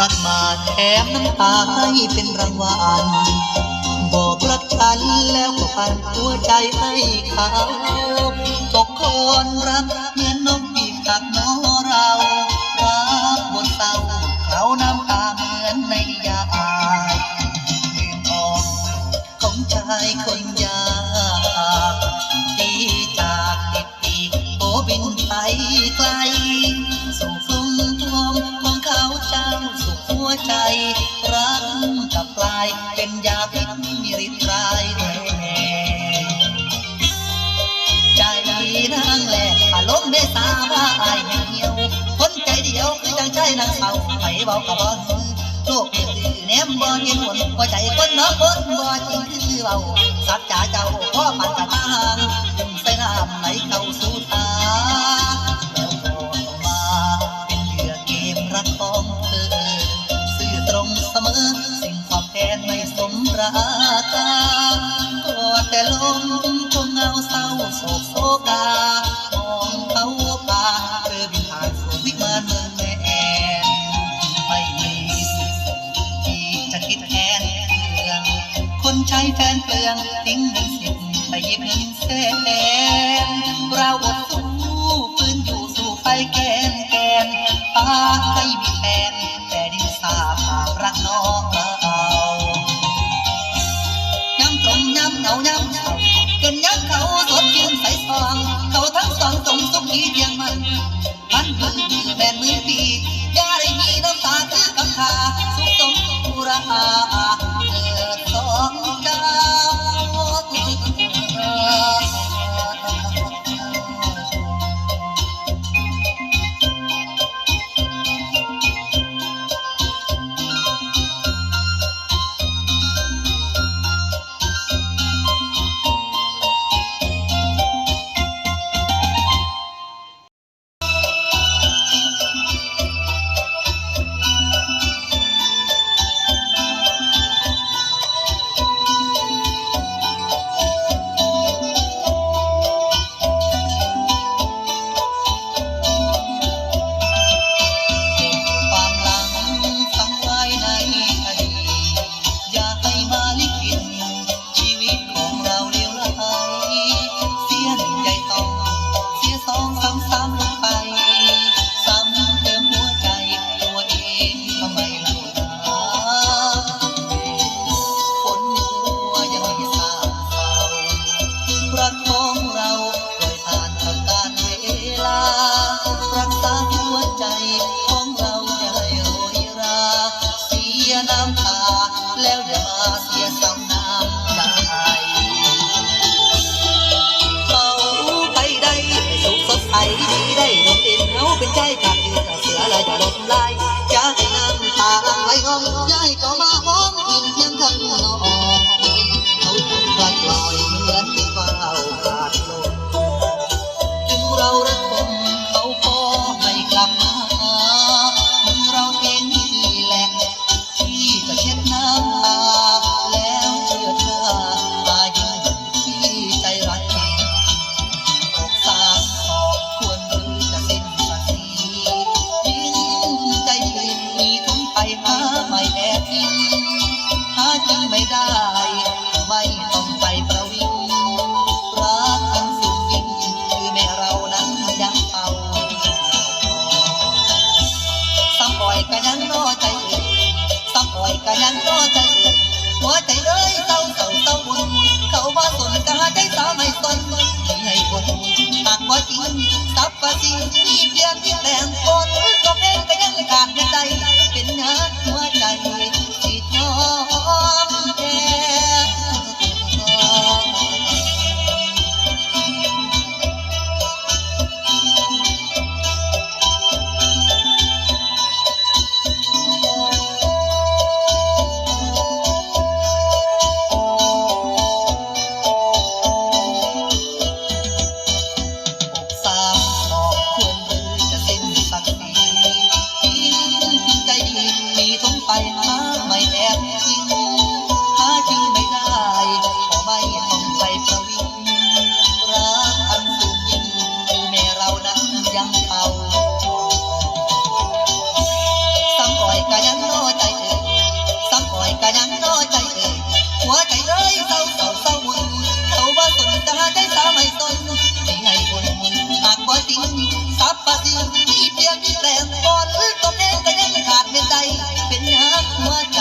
รักมาแถมน้ำตาให้เป็นรางวัลบอกรักฉันแล้วก็ปันหัวใจให้เขาตกคนรักเหมือนนกปีกหักนอเรารักบนเศร้าเราน้ำตาเหมือนในยายลืมออกของชายคนยากที่จากติดปีกโอบินไปไกลสู่ง เจ้าสุขหัวใจ รักกับปลายเป็นยาพิษมีฤทธิ์ร้ายแรงใจนางแหลกอารมณ์ได้สาว่าอายแห่งเหี่ยว คนใจเดียวคือจังใจนางเศร้าไปเบากับบอลโลกเดือดแนมบ่เห็นหนหัวใจคนเนาะคนบ่จริงคือเบาสัจจาเจ้าพ่อปันกะทางจุ่มใส่น้ำไหลเข้าสู่ตา ไม่สมราคาก็แต่ลมคงเงาเศร้าโศกโศกามองเขาป่าเธอบินผ่านสู่วิมานเมืองแม่แอนไม่มีสิทธิ์ที่จะคิดแทนเรื่องคนใช้แฟนเปลืองทิ้งเงินสิบไปหยิบเงินแสนเราอดสู้ปืนอยู่สู่ไฟแกนแกนตาให้มีแฟนแต่ดินสาภาพรักน้อง เพียงมันมันมือแบนมือปี ก็มาหอมกินเพียงข้างนอก หัวใจเอ้ยเศร้าเศร้าเศร้าบุญเขาว่าสนกาใจสาวไม่สนที่ให้คนปากว่าจริงตับปะจริงมีเพียงที่แปลงคนก็เพ สับปะสิ่งที่เพียงแต่ตอนตบเองก็ยังขาดไม่ได้เป็นหักหัวใจ